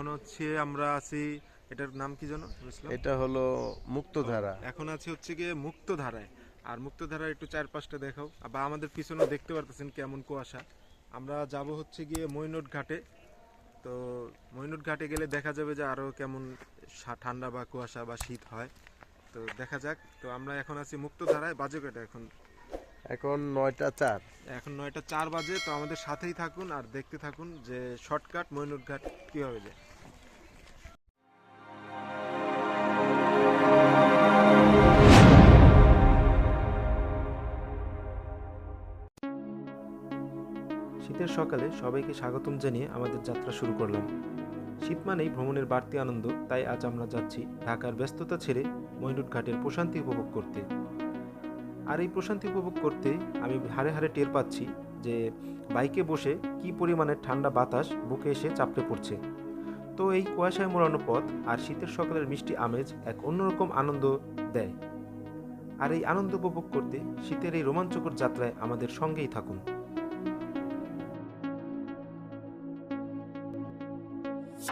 এখন হচ্ছে আমরা আছি এটার নাম কি জানো এটা হলো মুক্তধারা। এখন আছে হচ্ছে গিয়ে মুক্ত ধারায় আর মুক্ত ধারায় একটু চারপাশটা দেখাও। বা আমাদের পিছনেও দেখতে পারতেছেন কেমন কুয়াশা। আমরা যাব হচ্ছে গিয়ে মইনট ঘাটে তো মইনট ঘাটে গেলে দেখা যাবে যে আরও কেমন ঠান্ডা বা কুয়াশা বা শীত হয়। তো দেখা যাক। তো আমরা এখন আছি মুক্ত ধারায় বাজে কয়টা এখন? এখন নয়টা চার। এখন নয়টা চার বাজে তো আমাদের সাথেই থাকুন আর দেখতে থাকুন যে শর্টকাট মইনুট ঘাট কীভাবে যায়। শীতের সকালে সবাইকে স্বাগতম জানিয়ে আমাদের যাত্রা শুরু করলাম। শীত মানেই ভ্রমণের বাড়তি আনন্দ, তাই আজ আমরা যাচ্ছি ঢাকার ব্যস্ততা ছেড়ে মইনুট ঘাটের প্রশান্তি উপভোগ করতে। আর এই প্রশান্তি উপভোগ করতে আমি হারে হারে টের পাচ্ছি যে বাইকে বসে কি পরিমাণে ঠান্ডা বাতাস বুকে এসে চাপড়ে পড়ছে। তো এই কুয়াশায় মোড়ানো পথ আর শীতের সকালের মিষ্টি আমেজ এক অন্যরকম আনন্দ দেয়। আর এই আনন্দ উপভোগ করতে শীতের এই রোমাঞ্চকর যাত্রায় আমাদের সঙ্গেই থাকুন। এখন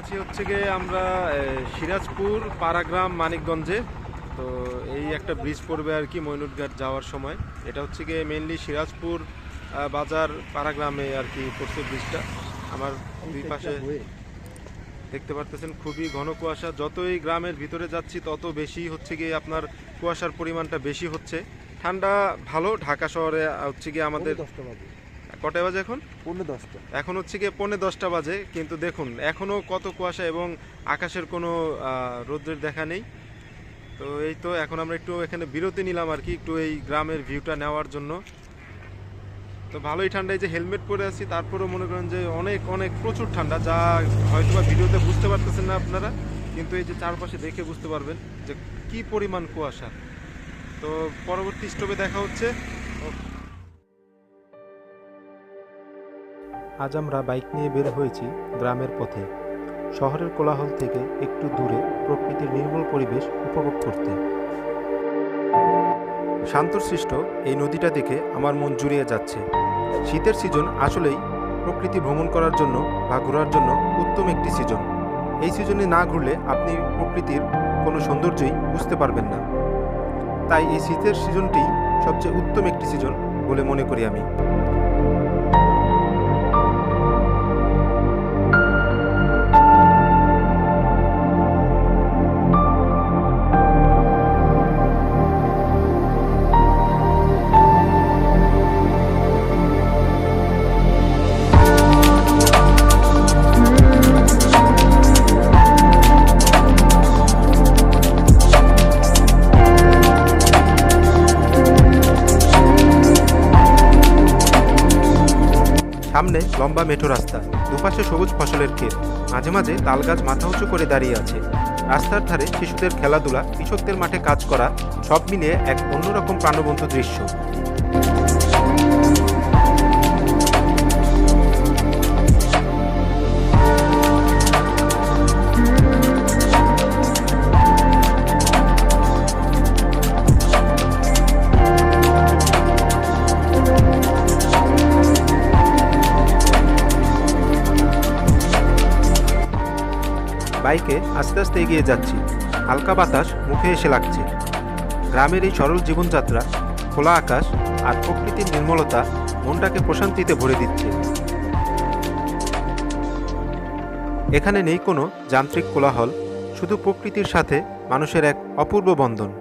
আছি হচ্ছে গিয়ে আমরা সিরাজপুর পাড়াগ্রাম মানিকগঞ্জে। তো এই একটা ব্রিজ পড়বে আর কি মইনুটঘাট যাওয়ার সময়। এটা হচ্ছে গিয়ে মেনলি সিরাজপুর বাজার পাড়াগ্রামে আর কি পড়ছে ব্রিজটা আমার দুই পাশে দেখতে পারতেছেন খুবই ঘন কুয়াশা। যতই গ্রামের ভিতরে যাচ্ছি তত বেশি হচ্ছে গিয়ে আপনার কুয়াশার পরিমাণটা বেশি হচ্ছে। ঠান্ডা ভালো ঢাকা শহরে হচ্ছে গিয়ে আমাদের দশটা বাজে। কটায় বাজে এখন? পৌনে দশটা। এখন হচ্ছে গিয়ে পৌনে দশটা বাজে কিন্তু দেখুন এখনও কত কুয়াশা এবং আকাশের কোনো রৌদ্রের দেখা নেই। তো এই তো এখন আমরা একটু এখানে বিরতি নিলাম আর কি একটু এই গ্রামের ভিউটা নেওয়ার জন্য। তো ভালোই ঠান্ডা, এই যে হেলমেট পরে আছি, তারপরেও মনে করেন যে অনেক অনেক প্রচুর ঠান্ডা, যা হয়তো বা ভিডিওতে বুঝতে পারতেছেন না আপনারা, কিন্তু এই যে চারপাশে দেখে বুঝতে পারবেন যে কি পরিমাণ কুয়াশা। তো পরবর্তী স্টপে দেখা হচ্ছে। আজ আমরা বাইক নিয়ে বের হয়েছি গ্রামের পথে। শহরের কোলাহল থেকে একটু দূরে প্রকৃতির নির্মল পরিবেশ উপভোগ করতে। শান্তশিষ্ট এই নদীটা দেখে আমার মন জুড়িয়ে যাচ্ছে। শীতের সিজন আসলেই প্রকৃতি ভ্রমণ করার জন্য বা ঘোরার জন্য উত্তম একটি সিজন। এই সিজনে না ঘুরলে আপনি প্রকৃতির কোনো সৌন্দর্যই বুঝতে পারবেন না। তাই এই শীতের সিজনটি সবচেয়ে উত্তম একটি সিজন বলে মনে করি আমি। লম্বা মেঠো রাস্তা, দুপাশে সবুজ ফসলের ক্ষেত, মাঝে মাঝে তালগাছ মাথা উঁচু করে দাঁড়িয়ে আছে। রাস্তার ধারে শিশুদের খেলাধুলা, কৃষকদের মাঠে কাজ করা, সব মিলিয়ে এক অন্যরকম প্রাণবন্ত দৃশ্য। আস্তে আস্তে এগিয়ে যাচ্ছি। হালকা বাতাস মুখে এসে লাগছে। গ্রামের এই সরল জীবনযাত্রা, খোলা আকাশ আর প্রকৃতির নির্মলতা মনটাকে প্রশান্তিতে ভরে দিচ্ছে। এখানে নেই কোনো যান্ত্রিক কোলাহল, শুধু প্রকৃতির সাথে মানুষের এক অপূর্ব বন্ধন।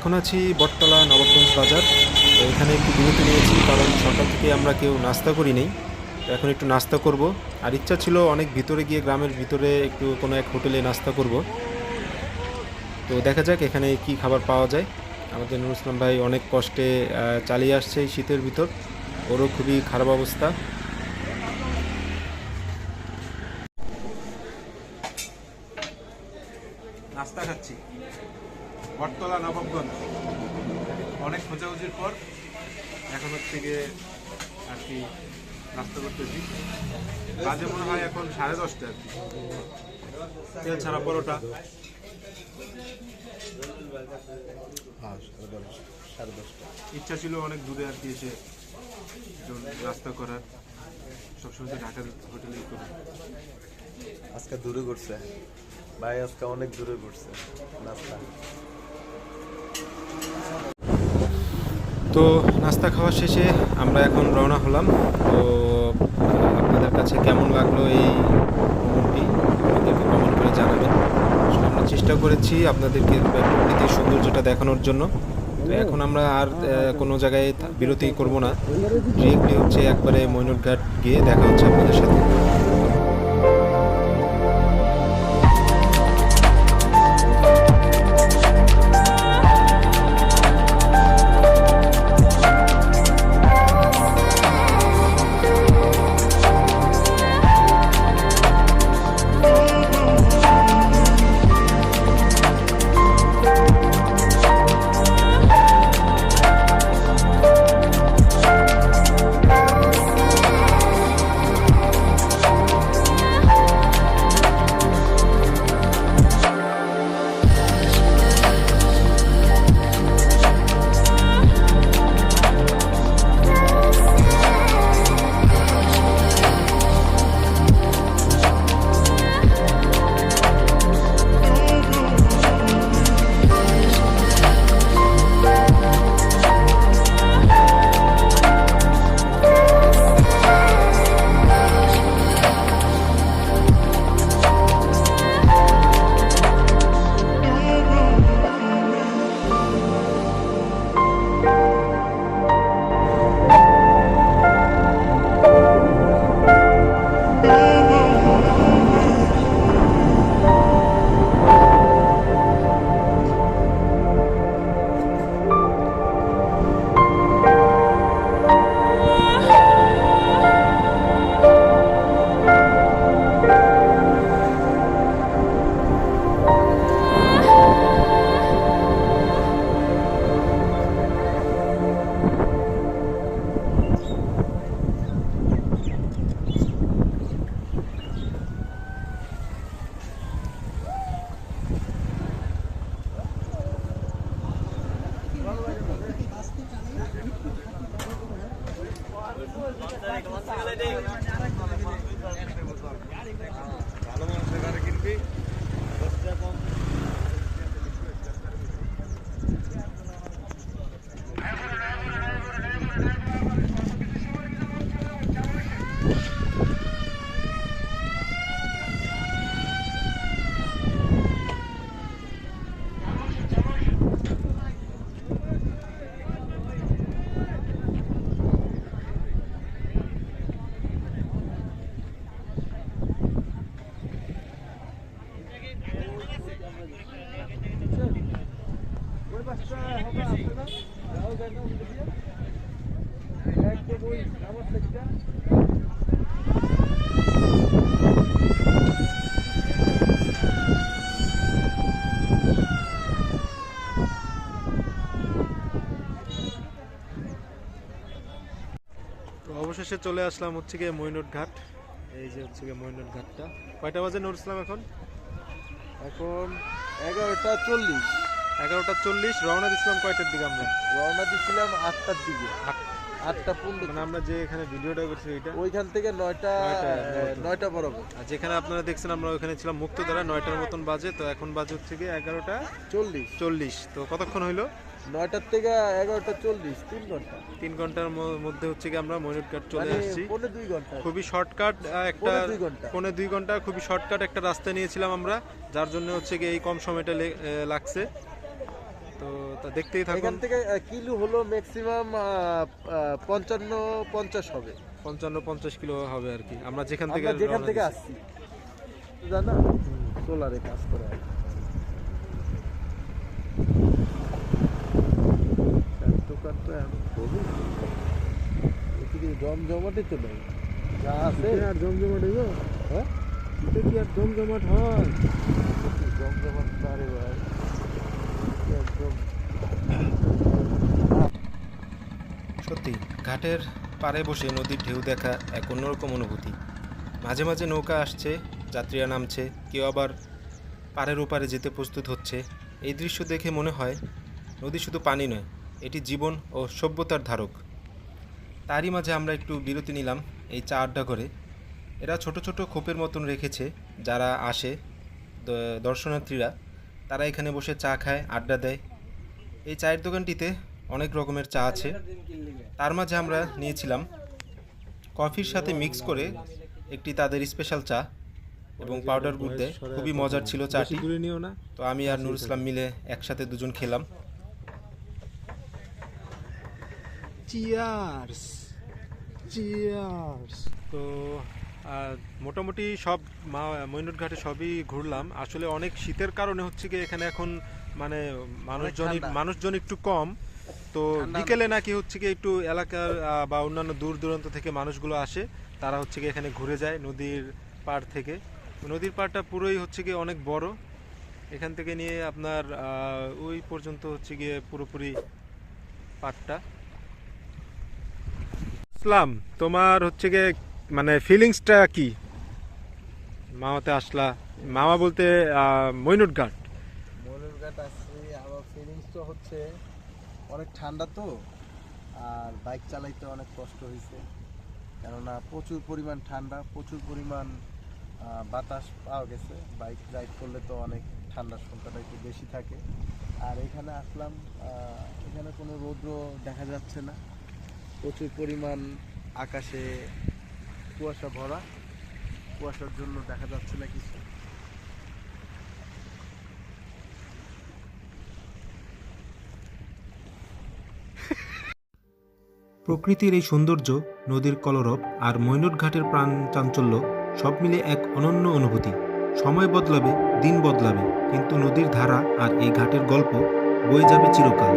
এখন আছি বটতলা নবাবগঞ্জ বাজার। তো এখানে একটু বিরতি নিয়েছি, কারণ সকাল থেকে আমরা কেউ নাস্তা করি নেই এখন একটু নাস্তা করব। আর ইচ্ছা ছিল অনেক ভিতরে গিয়ে গ্রামের ভিতরে একটু কোনো এক হোটেলে নাস্তা করব। তো দেখা যাক এখানে কি খাবার পাওয়া যায়। আমাদের নুর ইসলাম ভাই অনেক কষ্টে চালিয়ে আসছে শীতের ভিতর। ওরও খুবই খারাপ অবস্থা নাস্তা খাচ্ছি বটতলা নবাবগঞ্জ অনেক খোঁজাখুঁজির পর এখন হচ্ছে গিয়ে আর কি নাস্তা করতেছি। বাজে মনে হয় এখন সাড়ে দশটা আর কি। তেল ছাড়া পরোটা। হ্যাঁ ইচ্ছা ছিল অনেক দূরে আর কি এসে নাস্তা করার। সবসময় তো ঢাকার হোটেলেই করি। আজকে দূরে করছে ভাই আজকে অনেক দূরে করছে নাস্তা। তো নাস্তা খাওয়া শেষে আমরা এখন রওনা হলাম। তো, আপনাদের কাছে কেমন লাগল এই ভ্রমণটি আমাদেরকে কমেন্ট করে জানাবেন। আমরা চেষ্টা করেছি আপনাদেরকে প্রকৃতির সৌন্দর্যটা দেখানোর জন্য। তো এখন আমরা আর কোনো জায়গায় বিরতি করব না। ডিরেক্টলি হচ্ছে একবারে মৈনট ঘাট গিয়ে দেখা হচ্ছে আপনাদের সাথে। তো অবশেষে চলে আসলাম হচ্ছে গিয়ে মৈনট ঘাট এই যে হচ্ছে গিয়ে মৈনট ঘাটটা কয়টা বাজে নুর ইসলাম এখন? এখন এগারোটা চল্লিশ। এগারোটা চল্লিশ রওনা দিছিলাম কয়টার দিকে আমরা? রওনা দিছিলাম আটটার দিকে। আট- আটটা পনেরো। মানে আমরা যে এখানে ভিডিওটা করছি ওইটা ওইখান থেকে নয়টা নয়টা, বরাবর। আর যেখানে আপনারা দেখছেন আমরা ওখানে ছিলাম মুক্তধারা নয়টার মতন বাজে। তো এখন বাজে হচ্ছে গিয়ে এগারোটা চল্লিশ। চল্লিশ। তো কতক্ষণ হইল? নয়টার থেকে এগারোটা চল্লিশ তিন ঘণ্টা। তিন ঘণ্টার মধ্যে হচ্ছে গিয়ে আমরা ময়ূর ঘাট চলে মানে আসছি। পৌনে দুই ঘণ্টা। খুবই শর্টকাট একটা পৌনে দুই ঘণ্টা। খুবই শর্টকাট একটা রাস্তা নিয়েছিলাম আমরা যার জন্য হচ্ছে গিয়ে এই কম সময়টা লাগছে। তো তা দেখতেই থাকুন। এখান থেকে কিলো হলো ম্যাক্সিমাম পঞ্চান্ন পঞ্চাশ হবে। পঞ্চান্ন পঞ্চাশ কিলো হবে আর কি। আমরা যেখান থেকে যেখান থেকে আসছি। জানা? সোলারে কাজ করে আর কি। তো এখন খুবই এদিকে জমজমাটই তো নেই যা আছে আর জমজমাট হইব হ্যাঁ? এটা কি আর জমজমাট হয়? জমজমাট না রে ভাই। একদম সত্যি ঘাটের পাড়ে বসে নদীর ঢেউ দেখা এক অন্যরকম অনুভূতি। মাঝে মাঝে নৌকা আসছে যাত্রীরা নামছে কেউ আবার পাড়ের ওপারে যেতে প্রস্তুত হচ্ছে। এই দৃশ্য দেখে মনে হয় নদী শুধু পানি নয় এটি জীবন ও সভ্যতার ধারক। তারই মাঝে আমরা একটু বিরতি নিলাম এই চা আড্ডা করে। এরা ছোট ছোট খোপের মতন রেখেছে যারা আসে দর্শনার্থীরা। তারা এখানে বসে চা খায় আড্ডা দেয়। এই চায়ের দোকানটিতে অনেক রকমের চা আছে। তার মাঝে আমরা নিয়েছিলাম কফির সাথে মিক্স করে একটি তাদের স্পেশাল চা এবং পাউডার গুড় দেয় খুবই মজার ছিল চাটি। তো আমি আর নুর ইসলাম মিলে একসাথে দুজন খেলাম। চিয়ার্স চিয়ার্স তো মোটামুটি সব মা মৈনুট ঘাটে সবই ঘুরলাম। আসলে অনেক শীতের কারণে হচ্ছে কি এখানে এখন মানে মানুষজন মানুষজন একটু কম। তো বিকেলে নাকি হচ্ছে কি একটু এলাকার বা অন্যান্য দূর দূরান্ত থেকে মানুষগুলো আসে। তারা হচ্ছে কি এখানে ঘুরে যায় নদীর পাড় থেকে। নদীর পাড়টা পুরোই হচ্ছে কি অনেক বড়। এখান থেকে নিয়ে আপনার ওই পর্যন্ত হচ্ছে গিয়ে পুরোপুরি পাড়টা। ইসলাম তোমার হচ্ছে গিয়ে মানে ফিলিংসটা কি? মামাতে আসলা। মামা বলতে মইনুট ঘাট। ময়ূর ঘাট আসছে আমার ফিলিংস তো হচ্ছে অনেক ঠান্ডা তো, আর বাইক চালাইতে অনেক কষ্ট হয়েছে কেননা প্রচুর পরিমাণ ঠান্ডা, প্রচুর পরিমাণ বাতাস পাওয়া গেছে। বাইক রাইড করলে তো অনেক ঠান্ডার সংখ্যাটা একটু বেশি থাকে। আর এখানে আসলাম এখানে কোনো রৌদ্র দেখা যাচ্ছে না। প্রচুর পরিমাণ আকাশে কুয়াশা ভরা। কুয়াশার জন্য দেখা যাচ্ছে না কিছু। প্রকৃতির এই সৌন্দর্য, নদীর কলরব আর মৈনুট ঘাটের প্রাণ চাঞ্চল্য সব মিলে এক অনন্য অনুভূতি। সময় বদলাবে, দিন বদলাবে, কিন্তু নদীর ধারা আর এই ঘাটের গল্প বয়ে যাবে চিরকাল।